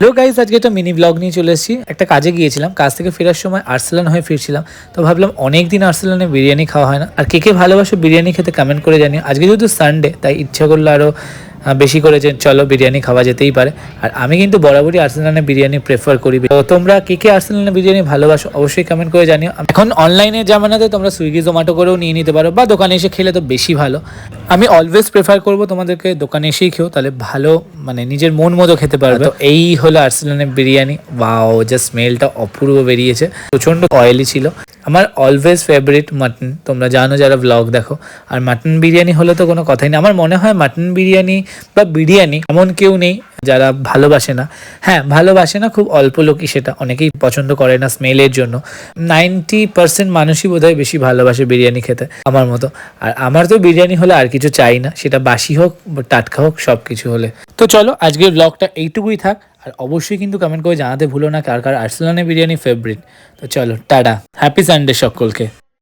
Hello guys আজকে একটা mini blog নিয়ে চলে এসেছি। একটা কাজে গিয়েছিলাম, কাজ থেকে ফেরার সময় আর্সেলান হয়ে ফিরছিলাম। তো ভাবলাম অনেক দিন আর্সেলানে বিরিয়ানি খাওয়া হয় না। আর কে কে ভালোবাসো বিরিয়ানি খেতে কমেন্ট করে জানি আজকে যেহেতু সানডে তাই ইচ্ছা করল আরও বেশি করে যে চলো বিরিয়ানি খাওয়া যেতেই পারে। আর আমি কিন্তু বরাবরই আর্সেলানে বিরিয়ানি প্রেফার করি। তো তোমরা কে কে আর্সেলানে বিরিয়ানি ভালোবাসো অবশ্যই কমেন্ট করে জানিও। এখন অনলাইনে জামানাতে তোমরা সুইগি জোম্যাটো করেও নিয়ে নিতে পারো বা দোকানে এসে খেলে তো বেশি ভালো। আমি অলওয়েজ প্রেফার করব তোমাদেরকে দোকানে এসেই খেও তাহলে ভালো মানে নিজের মন মতো খেতে পারবে। তো এই হলো আর্সেলানের বিরিয়ানি। ওয়াও জাস্ট স্মেলটা অপূর্ব বেরিয়েছে। প্রচণ্ড অয়েলি ছিল। আমার অলওয়েজ ফেভারিট মাটন তোমরা জানো যারা ব্লগ দেখো। আর মাটন বিরিয়ানি হলে তো কোনো কথাই নেই। আমার মনে হয় মাটন বিরিয়ানি বা বিরিয়ানি এমন কেউ নেই যারা ভালোবাসে না। হ্যাঁ ভালোবাসে না, খুব অল্প লোকই সেটা। অনেকেই পছন্দ করে না স্মেলের জন্য। নাইনটি পার্সেন্ট মানুষই বোধহয় বেশি ভালোবাসে বিরিয়ানি খেতে, আমার মতো। আর আমার তো বিরিয়ানি হলে আর কিছু চাই না। সেটা বাসি হোক টাটকা হোক সব কিছু হলে। তো চলো, আজকের ব্লগটা এইটুকুই থাক। আর অবশ্যই কিন্তু কমেন্ট করে জানাতে ভুলো না কার কার আর্সেলনের বিরিয়ানি ফেভারিট তো চলো, টাটা। হ্যাপি সানডে সকলকে।